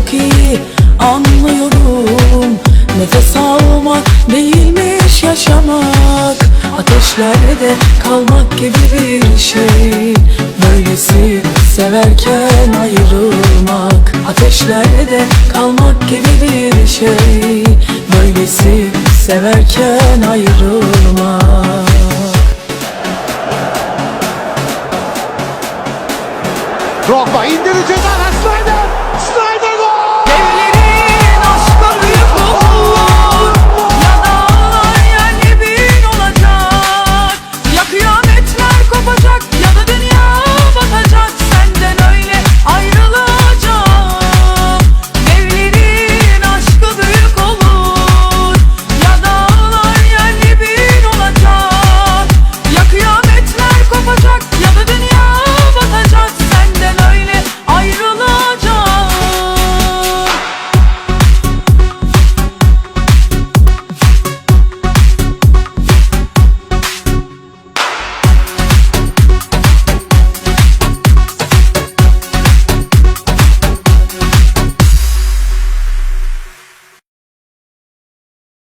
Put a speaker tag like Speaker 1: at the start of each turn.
Speaker 1: çok iyi anlıyorum. Nefes almak değilmiş yaşamak. Ateşlerde kalmak gibi bir şey. Böylesi severken ayrılmak. Ateşlerde kalmak gibi bir şey. Böylesi severken ayrılmak.
Speaker 2: Drogba indirecek Snyder.